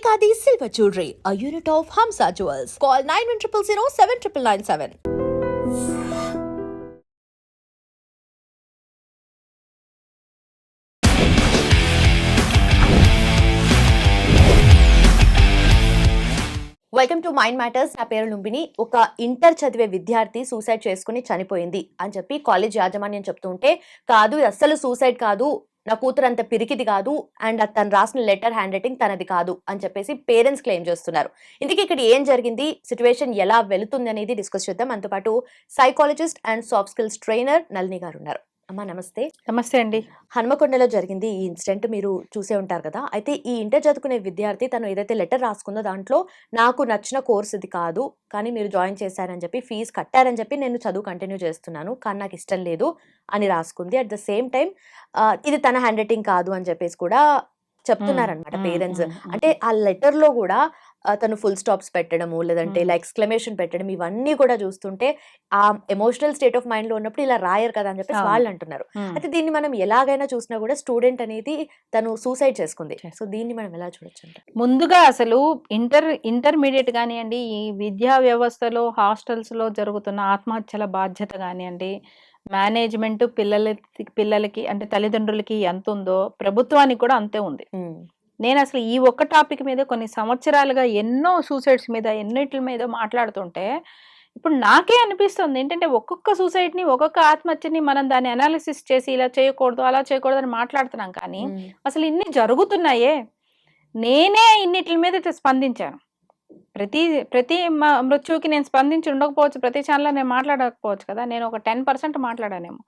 Ekadi Silver call nine one of Hamsa Jewels. Call 9100 7997. Welcome to mind matters నా పేరు లుంబిని ఒక inter చదివే విద్యార్థి సూసైడ్ చేసుకుని చనిపోయింది అని చెప్పి కాలేజ్ యాజమాన్యం చెప్తుంటే కాదు అస్సలు సూసైడ్ కాదు నా కూతురు అంత పిరికిది కాదు అండ్ తను రాసిన లెటర్ హ్యాండ్ రైటింగ్ తనది కాదు అని చెప్పేసి పేరెంట్స్ క్లెయిమ్ చేస్తున్నారు. ఇందుకే ఇక్కడ ఏం జరిగింది? సిచ్యువేషన్ ఎలా వెళుతుంది అనేది డిస్కస్ చేద్దాం. అంతపాటు psychologist and soft skills trainer Nalini గారు ఉన్నారు. అమ్మా నమస్తే. నమస్తే అండి. హనుమకొండలో జరిగింది ఈ ఇన్సిడెంట్ మీరు చూసే ఉంటారు కదా. అయితే ఈ ఇంటర్ చదువుకునే విద్యార్థి తను ఏదైతే లెటర్ రాసుకుందో దాంట్లో నాకు నచ్చిన కోర్స్ ఇది కాదు కానీ మీరు జాయిన్ చేశారని చెప్పి ఫీజు కట్టారని చెప్పి నేను చదువు కంటిన్యూ చేస్తున్నాను కానీ నాకు ఇష్టం లేదు అని రాసుకుంది. అట్ ద సేమ్ టైం ఇది తన హ్యాండ్ రైటింగ్ కాదు అని చెప్పేసి కూడా చెప్తున్నారనమాట పేరెంట్స్. అంటే ఆ లెటర్లో కూడా తను ఫుల్ స్టాప్స్ పెట్టడము లేదంటే. ఇలా ఎక్స్క్లమేషన్ పెట్టడం ఇవన్నీ కూడా చూస్తుంటే ఆ ఎమోషనల్ స్టేట్ ఆఫ్ మైండ్లో ఉన్నప్పుడు ఇలా రాయరు కదా అని చెప్పేసి. వాళ్ళు అంటున్నారు. అయితే దీన్ని మనం ఎలాగైనా చూసినా కూడా స్టూడెంట్ అనేది తను సూసైడ్ చేసుకుంది. సో దీన్ని మనం ఎలా చూడొచ్చు ముందుగా అసలు ఇంటర్ ఇంటర్మీడియట్ కానివ్వండి ఈ విద్యా వ్యవస్థలో హాస్టల్స్లో జరుగుతున్న ఆత్మహత్యల బాధ్యత కానివ్వండి మేనేజ్మెంట్ పిల్లలకి పిల్లలకి అంటే తల్లిదండ్రులకి ఎంత ఉందో ప్రభుత్వానికి కూడా అంతే ఉంది నేను అసలు ఈ ఒక్క టాపిక్ మీద కొన్ని సంవత్సరాలుగా ఎన్నో సూసైడ్స్ మీద ఎన్నిటి మీద మాట్లాడుతుంటే ఇప్పుడు నాకే అనిపిస్తుంది. ఏంటంటే ఒక్కొక్క సూసైడ్ని ఒక్కొక్క ఆత్మహత్యని మనం దాన్ని అనాలిసిస్ చేసి ఇలా చేయకూడదు అలా చేయకూడదు అని మాట్లాడుతున్నాం కానీ అసలు ఇన్ని జరుగుతున్నాయే. నేనే ఇన్నిటి మీద స్పందించాను. ప్రతి ప్రతి మ- మృత్యువుకి నేను స్పందించి ఉండకపోవచ్చు ప్రతి ఛానల్లో నేను మాట్లాడకపోవచ్చు కదా నేను ఒక టెన్ పర్సెంట్ మాట్లాడానేమో.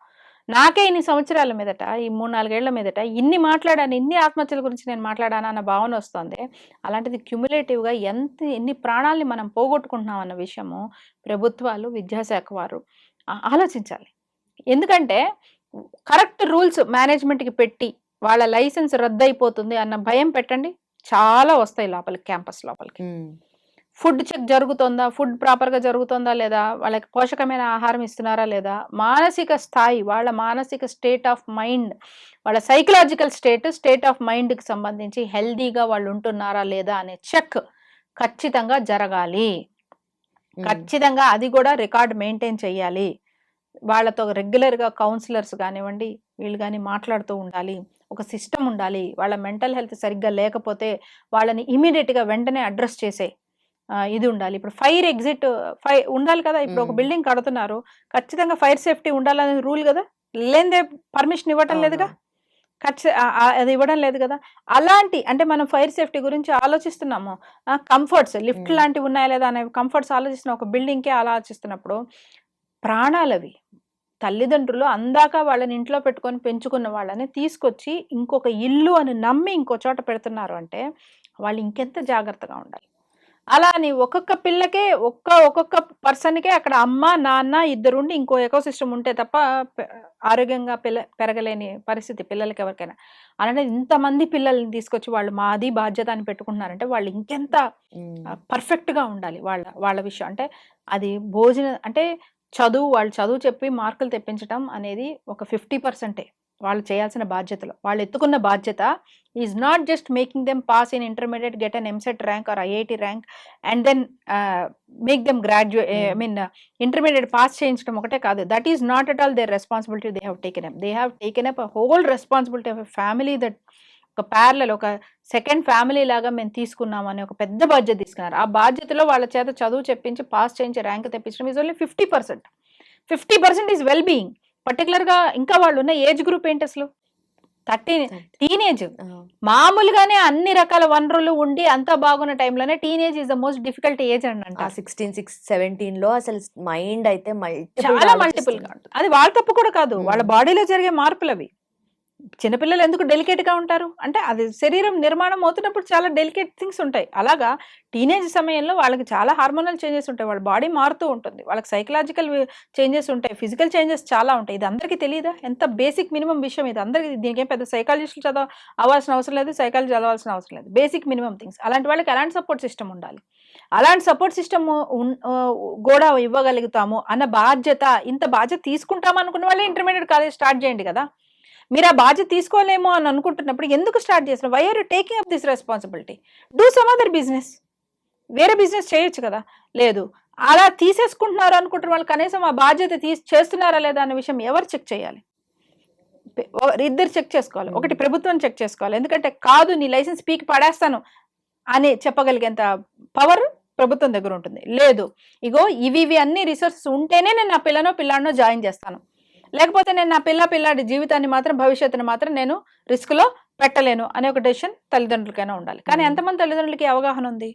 నాకే ఇన్ని సంవత్సరాల మీదట ఈ మూడు నాలుగేళ్ళ మీదట ఇన్ని మాట్లాడాను ఇన్ని ఆత్మహత్యల గురించి నేను మాట్లాడాను అన్న భావన వస్తుంది. అలాంటిది క్యుములేటివ్గా ఎంత ఎన్ని ప్రాణాలని మనం పోగొట్టుకుంటున్నాం అన్న విషయము ప్రభుత్వాలు విద్యాశాఖ వారు ఆలోచించాలి. ఎందుకంటే కరెక్ట్ రూల్స్ మేనేజ్మెంట్కి పెట్టి వాళ్ళ లైసెన్స్ రద్దయిపోతుంది అన్న భయం పెట్టండి. చాలా వస్తాయి లోపలికి క్యాంపస్ లోపలికి. ఫుడ్ చెక్ జరుగుతుందా? ఫుడ్ ప్రాపర్గా జరుగుతుందా లేదా? వాళ్ళకి పోషకమైన ఆహారం ఇస్తున్నారా లేదా? మానసిక స్థాయి వాళ్ళ మానసిక స్టేట్ ఆఫ్ మైండ్ వాళ్ళ సైకలాజికల్ స్టేట్ స్టేట్ ఆఫ్ మైండ్కి సంబంధించి హెల్దీగా వాళ్ళు ఉంటున్నారా లేదా అనే చెక్ ఖచ్చితంగా జరగాలి. ఖచ్చితంగా అది కూడా రికార్డ్ మెయింటైన్ చేయాలి వాళ్ళతో రెగ్యులర్గా కౌన్సిలర్స్ కానివ్వండి వీళ్ళు కానీ మాట్లాడుతూ ఉండాలి. ఒక సిస్టమ్ ఉండాలి. వాళ్ళ మెంటల్ హెల్త్ సరిగ్గా లేకపోతే వాళ్ళని ఇమీడియట్గా వెంటనే అడ్రస్ చేసే ఇది ఉండాలి. ఇప్పుడు ఫైర్ ఎగ్జిట్ ఫై ఉండాలి కదా? ఇప్పుడు ఒక. బిల్డింగ్ కడుతున్నారు. ఖచ్చితంగా ఫైర్ సేఫ్టీ ఉండాలనే రూల్ కదా? లేదే పర్మిషన్ ఇవ్వటం లేదుగా? ఖచ్చి ఆ- ఆ- అది ఇవ్వడం లేదు కదా? అలాంటి అంటే మనం ఫైర్ సేఫ్టీ గురించి ఆలోచిస్తున్నాము. Comforts lift. లాంటివి ఉన్నాయా లేదా అనే కంఫర్ట్స్ ఆలోచిస్తున్న ఒక బిల్డింగ్కే ఆలోచిస్తున్నప్పుడు ప్రాణాలవి తల్లిదండ్రులు అందాక వాళ్ళని ఇంట్లో పెట్టుకొని పెంచుకున్న వాళ్ళని తీసుకొచ్చి ఇంకొక ఇల్లు అని నమ్మి ఇంకో చోట పెడుతున్నారు అంటే వాళ్ళు ఇంకెంత జాగ్రత్తగా ఉండాలి? అలా అని ఒక్కొక్క పిల్లకే ఒక్క ఒక్కొక్క పర్సన్కే అక్కడ అమ్మ నాన్న ఇద్దరుండి ఇంకో ఎకో సిస్టమ్ ఉంటే తప్ప ఆరోగ్యంగా పిల్ల పెరగలేని పరిస్థితి పిల్లలకి ఎవరికైనా. అలానే ఇంతమంది పిల్లల్ని తీసుకొచ్చి వాళ్ళు మాది బాధ్యత అని పెట్టుకుంటున్నారంటే వాళ్ళు ఇంకెంత పర్ఫెక్ట్గా ఉండాలి వాళ్ళ వాళ్ళ విషయం. అంటే అది భోజనం అంటే చదువు వాళ్ళు చదువు చెప్పి మార్కులు తెప్పించడం అనేది ఒక ఫిఫ్టీ పర్సెంటే. వాళ్ళు చేయాల్సిన బాధ్యతలు. వాళ్ళు ఎత్తుకున్న బాధ్యత is not just making them pass in intermediate get an EAMCET rank or IIT rank and then make them graduate I. Mean intermediate pass చేయించడం ఒకటే కాదు. That is not at all their responsibility they have taken up they have taken up whole responsibility of family that ఒక parallel ఒక second family లాగా మేము తీసుకున్నాం అనే ఒక పెద్ద బాధ్యత తీసుకున్నారు. ఆ బాధ్యతలో వాళ్ళ చేత చదువు చెప్పించి పాస్ చేయించి rank తెప్పించడం is only fifty percent fifty percent is well being పర్టికులర్గా ఇంకా వాళ్ళు ఉన్న ఏజ్ గ్రూప్ ఏంటి అసలు? థర్టీన్ టీనేజ్ మామూలుగానే అన్ని రకాల వనరులు ఉండి అంతా బాగున్న టైంలోనే teenage is the most difficult age అని ఆ అంటారు సిక్స్టీన్ సిక్స్ సెవెంటీన్లో అసలు మైండ్ అయితే చాలా మల్టిపుల్గా. ఉంటుంది. అది వాళ్ళ తప్పు కూడా కాదు. వాళ్ళ బాడీలో జరిగే మార్పులు అవి చిన్నపిల్లలు ఎందుకు డెలికేట్గా ఉంటారు? అంటే అది శరీరం నిర్మాణం అవుతున్నప్పుడు చాలా డెలికేట్ థింగ్స్ ఉంటాయి. అలాగా టీనేజ్ సమయంలో వాళ్ళకి చాలా హార్మోనల్ చేంజెస్ ఉంటాయి. వాళ్ళ బాడీ మారుతూ ఉంటుంది. వాళ్ళకి సైకలాజికల్ చేంజెస్ ఉంటాయి. ఫిజికల్ చేంజెస్ చాలా ఉంటాయి. ఇది అందరికీ తెలియదా ఎంత బేసిక్ మినిమం విషయం ఇది. అందరికీ దీనికి ఏం పెద్ద సైకాలజిస్టులు చదవ అవ్వాల్సిన అవసరం లేదు. సైకాలజీ చదవాల్సిన అవసరం లేదు. Basic minimum things. అలాంటి వాళ్ళకి ఎలాంటి సపోర్ట్ సిస్టమ్ ఉండాలి? అలాంటి సపోర్ట్ సిస్టమ్ కూడా ఇవ్వగలుగుతాము అన్న బాధ్యత ఇంత బాధ్యత తీసుకుంటాం అనుకున్న వాళ్ళే ఇంటర్మీడియట్ కాలేజ్ స్టార్ట్ చేయండి కదా? మీరు ఆ బాధ్యత తీసుకోలేమో అని అనుకుంటున్నప్పుడు ఎందుకు స్టార్ట్ చేస్తున్నారు? Why are you taking up this responsibility do some other business వేరే బిజినెస్ చేయొచ్చు కదా? లేదు. అలా తీసేసుకుంటున్నారు అనుకుంటున్న వాళ్ళు కనీసం ఆ బాధ్యత తీసి చేస్తున్నారా లేదా అనే విషయం ఎవరు చెక్ చేయాలి? ఇద్దరు చెక్ చేసుకోవాలి. ఒకటి ప్రభుత్వం చెక్ చేసుకోవాలి. ఎందుకంటే కాదు నీ లైసెన్స్ పీకి పడేస్తాను అని చెప్పగలిగేంత పవర్ ప్రభుత్వం దగ్గర ఉంటుంది. లేదు. ఇగో ఇవి ఇవి అన్ని రిసోర్సెస్ ఉంటేనే నేను నా పిల్లనో పిల్లాడినో జాయిన్ చేస్తాను. లేకపోతే నేను నా పిల్ల పిల్లాడి జీవితాన్ని మాత్రం భవిష్యత్తుని మాత్రం నేను రిస్క్లో పెట్టలేను అనే ఒక డెసిషన్ తల్లిదండ్రులకైనా ఉండాలి. కానీ. ఎంతమంది తల్లిదండ్రులకి అవగాహన ఉంది?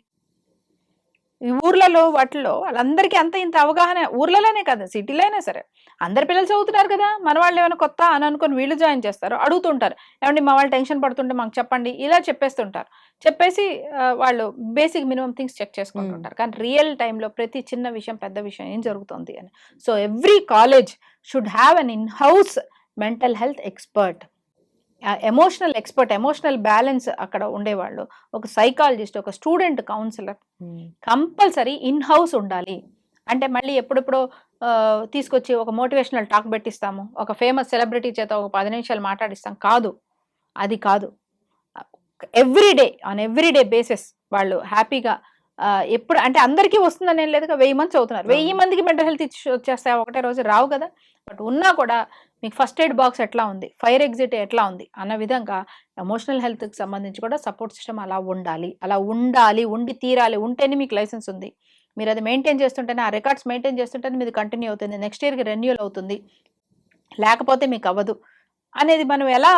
ఈ ఊర్లలో వాటిల్లో వాళ్ళందరికీ అంత ఇంత అవగాహన ఊర్లలోనే కాదు సిటీలో అయినా సరే. అందరి పిల్లలు చదువుతున్నారు కదా మన వాళ్ళు ఏమైనా కొత్త అని అనుకుని వీళ్ళు జాయిన్ చేస్తారు అడుగుతుంటారు. ఏమండి మా వాళ్ళు టెన్షన్ పడుతుంటే మాకు చెప్పండి ఇలా చెప్పేస్తుంటారు. చెప్పేసి వాళ్ళు బేసిక్ మినిమం థింగ్స్ చెక్ చేసుకుంటుంటారు కానీ రియల్ టైంలో ప్రతి చిన్న విషయం పెద్ద విషయం ఏం జరుగుతుంది అని. So every college should have an in house mental health expert. Emotional expert emotional balance అక్కడ ఉండేవాళ్ళు. ఒక సైకాలజిస్ట్ ఒక student counsellor compulsory in house ఉండాలి. అంటే మళ్ళీ ఎప్పుడెప్పుడో తీసుకొచ్చి ఒక మోటివేషనల్ టాక్ పెట్టిస్తాము. ఒక ఫేమస్ సెలబ్రిటీ చేత ఒక పది నిమిషాలు మాట్లాడిస్తాం. కాదు. అది కాదు. Every day on every day basis వాళ్ళు హ్యాపీగా ఎప్పుడు అంటే అందరికీ వస్తుందని ఏం లేదు వెయ్యి మంది చదువుతున్నారు. వెయ్యి. మందికి మెంటల్ హెల్త్ ఇష్యూ వచ్చేస్తాయి ఒకటే రోజు రావు కదా. బట్ ఉన్నా కూడా మీకు ఫస్ట్ ఎయిడ్ బాక్స్ ఎట్లా ఉంది? ఫైర్ ఎగ్జిట్ ఎట్లా ఉంది? అన్న విధంగా ఎమోషనల్ హెల్త్కి సంబంధించి కూడా సపోర్ట్ సిస్టమ్ అలా ఉండాలి. అలా ఉండాలి ఉండి తీరాలి ఉంటేనే మీకు లైసెన్స్ ఉంది. మీరు అది మెయింటైన్ చేస్తుంటేనే ఆ రికార్డ్స్ మెయింటైన్ చేస్తుంటేనే మీది కంటిన్యూ అవుతుంది. నెక్స్ట్ ఇయర్కి రెన్యూల్ అవుతుంది. లేకపోతే మీకు అవ్వదు. అనేది మనం ఎలా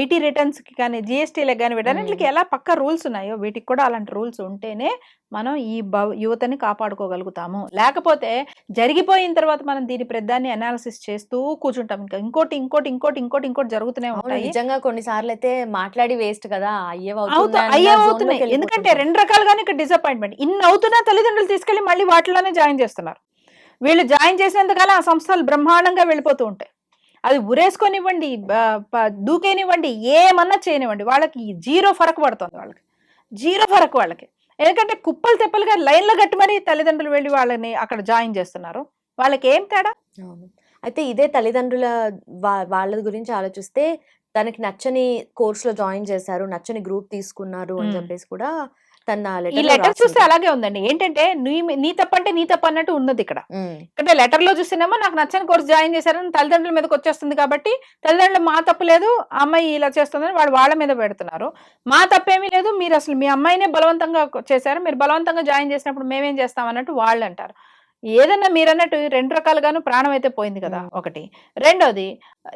ఐటీ రిటర్న్స్కి కానీ జిఎస్టీలకు కానీ వీటన్నిటికి ఎలా పక్క రూల్స్ ఉన్నాయో వీటికి కూడా అలాంటి రూల్స్ ఉంటేనే మనం ఈ భవ యువతని కాపాడుకోగలుగుతాము. లేకపోతే జరిగిపోయిన తర్వాత మనం దీని ప్రధాన్ని అనాలిసిస్ చేస్తూ కూర్చుంటాం. ఇంకా ఇంకోటి ఇంకోటి ఇంకోటి ఇంకోటి ఇంకోటి జరుగుతూనే ఉంటాయి. నిజంగా కొన్నిసార్లు అయితే మాట్లాడి వేస్ట్ కదా అయ్యే అవుతున్నాయి. ఎందుకంటే రెండు రకాలుగానే ఇక్కడ డిసప్పాయింట్మెంట్ ఇన్ని అవుతున్నా తల్లిదండ్రులు తీసుకెళ్ళి మళ్ళీ వాటిలోనే జాయిన్ చేస్తున్నారు. వీళ్ళు జాయిన్ చేసినంతకాలం ఆ సంస్థలు బ్రహ్మాండంగా వెళ్ళిపోతూ ఉంటాయి. అది ఉరేసుకొనివ్వండి దూకేనివ్వండి ఏమన్నా చేయనివ్వండి. వాళ్ళకి జీరో ఫరక్ పడుతుంది వాళ్ళకి. జీరో ఫరక్ వాళ్ళకి. ఎందుకంటే కుప్పలు తెప్పలుగా లైన్లో కట్టి మరీ తల్లిదండ్రులు వెళ్ళి వాళ్ళని అక్కడ జాయిన్ చేస్తున్నారు. వాళ్ళకి ఏం తేడా. అయితే ఇదే తల్లిదండ్రుల వాళ్ళ గురించి ఆలోచిస్తే తనకి నచ్చని కోర్స్లో జాయిన్ చేశారు నచ్చని గ్రూప్ తీసుకున్నారు అని. చెప్పేసి కూడా తన ఈ లెటర్ చూస్తే అలాగే ఉందండి. ఏంటంటే నీ నీ తప్పంటే నీ తప్పు అన్నట్టు ఉన్నది ఇక్కడ. అంటే లెటర్లో చూస్తేనేమో నాకు నచ్చని కోర్స్ జాయిన్ చేశారని తల్లిదండ్రుల మీదకి వచ్చేస్తుంది కాబట్టి తల్లిదండ్రులు మా తప్పు లేదు అమ్మాయి ఇలా చేస్తుందని వాడు వాళ్ళ మీద పెడుతున్నారు. మా తప్పేమీ లేదు మీరు అసలు మీ అమ్మాయినే బలవంతంగా చేశారు మీరు బలవంతంగా జాయిన్ చేసినప్పుడు మేమేం చేస్తాం అన్నట్టు వాళ్ళు అంటారు. ఏదన్నా మీరు అన్నట్టు రెండు రకాలుగాను ప్రాణం అయితే పోయింది కదా. ఒకటి. రెండోది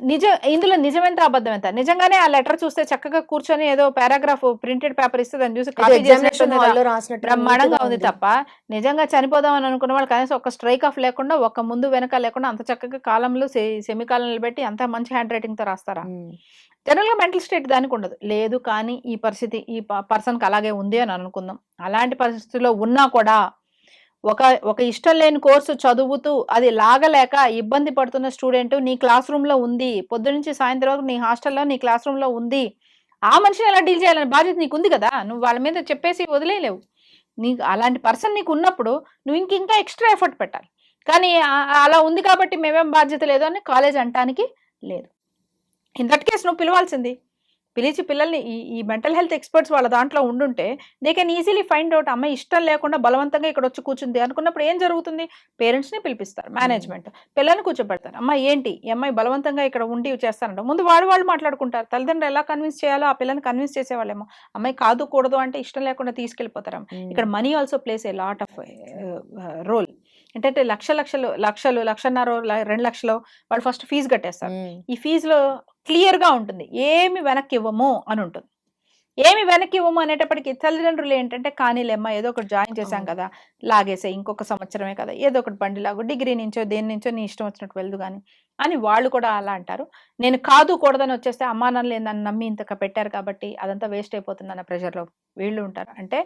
నిజ ఇందులో నిజమెంత అబద్ధం ఎంత నిజంగానే ఆ లెటర్ చూస్తే చక్కగా కూర్చొని ఏదో పారాగ్రాఫ్ ప్రింటెడ్ పేపర్ ఇస్తే దాన్ని చూసి కాపీ చేసినట్టు బ్రహ్మాండంగా ఉంది తప్ప నిజంగా చనిపోదామని అనుకున్న వాళ్ళు కనీసం ఒక స్ట్రైక్ ఆఫ్ లేకుండా ఒక ముందు వెనక లేకుండా అంత చక్కగా కాలంలో సెమి కాలంలో పెట్టి అంత మంచి హ్యాండ్ రైటింగ్తో రాస్తారా? మ్మ్. జనరల్గా మెంటల్ స్టేట్ దానికి ఉండదు. లేదు కానీ ఈ పరిస్థితి ఈ పర్సన్కి అలాగే ఉంది అని అనుకుందాం. అలాంటి పరిస్థితిలో ఉన్నా కూడా ఒక ఒక ఇష్టం లేని కోర్సు చదువుతూ అది లాగలేక ఇబ్బంది పడుతున్న స్టూడెంట్ నీ క్లాస్ రూమ్లో ఉంది పొద్దు నుంచి సాయంత్రం వరకు నీ హాస్టల్లో నీ క్లాస్ రూమ్లో ఉంది. ఆ మనిషిని ఎలా డీల్ చేయాలని బాధ్యత నీకు ఉంది కదా? నువ్వు వాళ్ళ మీద చెప్పేసి వదిలేయలేవు. నీకు అలాంటి పర్సన్ నీకు ఉన్నప్పుడు నువ్వు ఇంక ఇంకా ఎక్స్ట్రా ఎఫర్ట్ పెట్టాలి. కానీ అలా ఉంది కాబట్టి మేమేం బాధ్యత లేదు అని కాలేజ్ అంటానికి లేదు. ఇన్ దట్ కేసు నువ్వు పిలవాల్సింది పిలిచి పిల్లల్ని ఈ ఈ మెంటల్ హెల్త్ ఎక్స్పర్ట్స్ వాళ్ళ దాంట్లో ఉండుంటే they can easily find out అమ్మాయి ఇష్టం లేకుండా బలవంతంగా ఇక్కడ వచ్చి కూర్చుంది. అనుకున్నప్పుడు ఏం జరుగుతుంది? పేరెంట్స్ని పిలిపిస్తారు మేనేజ్మెంట్. పిల్లల్ని కూర్చోబెడతారు. అమ్మ ఏంటి? ఈ అమ్మాయి బలవంతంగా ఇక్కడ ఉండి చేస్తానంట. ముందు వాడు వాళ్ళు మాట్లాడుకుంటారు. తల్లిదండ్రులు ఎలా కన్విన్స్ చేయాలో ఆ పిల్లని కన్విన్స్ చేసేవాళ్ళేమో. అమ్మాయి కాదు కూడదు అంటే ఇష్టం లేకుండా తీసుకెళ్ళిపోతారు. ఇక్కడ money also plays a lot of role ఏంటంటే లక్ష లక్షలు లక్షలు లక్షన్నర రెండు లక్షలు వాళ్ళు ఫస్ట్ ఫీజు కట్టేస్తారు. ఈ ఫీజులో క్లియర్గా ఉంటుంది. ఏమి వెనక్కి ఇవ్వము అని ఉంటుంది ఏమి వెనక్కి ఇవ్వము అనేటప్పటికి తల్లిదండ్రులు ఏంటంటే కానీలేమ్మా ఏదో ఒకటి జాయిన్ చేశాం. కదా లాగేసే ఇంకొక సంవత్సరమే కదా ఏదో ఒకటి బండి లాగు డిగ్రీ నుంచో దేని నుంచో నీ ఇష్టం వచ్చినట్టు వెళ్దు కానీ అని వాళ్ళు కూడా అలా అంటారు. నేను కాదు కూడదని వచ్చేస్తే అమ్మా నాన్నలు నన్ను నమ్మి ఇంతక పెట్టారు కాబట్టి అదంతా వేస్ట్ అయిపోతుంది అన్న ప్రెషర్లో వీళ్ళు ఉంటారు. అంటే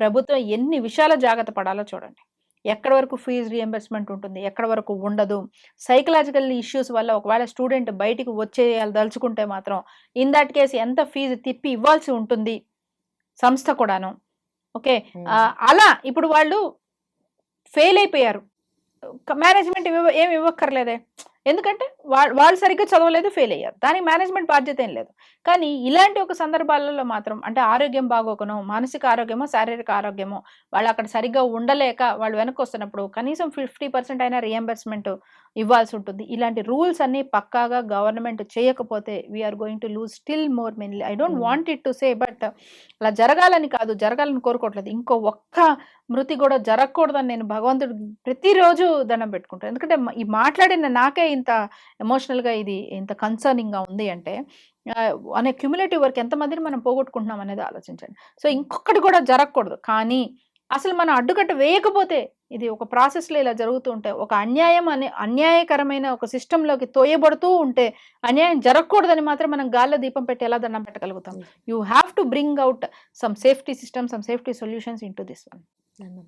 ప్రభుత్వం ఎన్ని విషయాల జాగ్రత్త పడాలో చూడండి. ఎక్కడ వరకు ఫీజు రియంబర్స్మెంట్ ఉంటుంది ఎక్కడ వరకు ఉండదు. సైకలాజికల్ ఇష్యూస్ వల్ల ఒకవేళ స్టూడెంట్ బయటికి వచ్చేయాలి దలుచుకుంటే మాత్రం ఇన్ దట్ కేసు ఎంత ఫీజు తిప్పి ఇవ్వాల్సి ఉంటుంది సంస్థ కూడాను. ఓకే? అలా ఇప్పుడు వాళ్ళు ఫెయిల్ అయిపోయారు. మేనేజ్మెంట్ ఏమి ఇవ్వక్కర్లేదే. ఎందుకంటే వాళ్ళు వాళ్ళు సరిగ్గా చదవలేదు ఫెయిల్ అయ్యారు. దానికి మేనేజ్మెంట్ బాధ్యత ఏం లేదు. కానీ ఇలాంటి ఒక సందర్భాలలో మాత్రం అంటే ఆరోగ్యం బాగోకనో మానసిక ఆరోగ్యమో శారీరక ఆరోగ్యమో వాళ్ళు అక్కడ సరిగ్గా ఉండలేక వాళ్ళు వెనక్కి వస్తున్నప్పుడు కనీసం ఫిఫ్టీ పర్సెంట్ అయినా రియంబర్స్మెంట్ ఇవ్వాల్సి ఉంటుంది. ఇలాంటి రూల్స్ అన్ని పక్కాగా గవర్నమెంట్ చేయకపోతే we're going to lose still more mainly I don't. Want it to say but అలా జరగాలని కాదు జరగాలని కోరుకోవట్లేదు. ఇంకో ఒక్క మృతి కూడా జరగకూడదని నేను భగవంతుడు ప్రతిరోజు దండం పెట్టుకుంటాను. ఎందుకంటే ఈ మాట్లాడిన నాకే ఇంత ఎమోషనల్గా ఇది ఇంత కన్సర్నింగ్గా ఉంది అంటే అనే క్యుములేటివ్ వర్క్ ఎంతమందిని మనం పోగొట్టుకుంటున్నాం అనేది ఆలోచించండి. సో ఇంకొకటి కూడా జరగకూడదు. కానీ అసలు మనం అడ్డుకట్ట వేయకపోతే ఇది ఒక ప్రాసెస్లో ఇలా జరుగుతూ ఉంటే ఒక అన్యాయం అనే అన్యాయకరమైన ఒక సిస్టంలోకి తోయబడుతూ ఉంటే అన్యాయం జరగకూడదని మాత్రం మనం గాల్లో దీపం పెట్టి ఎలా దండం పెట్టగలుగుతాం? You have to bring out some safety system some safety solutions in to this one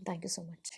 thank you so much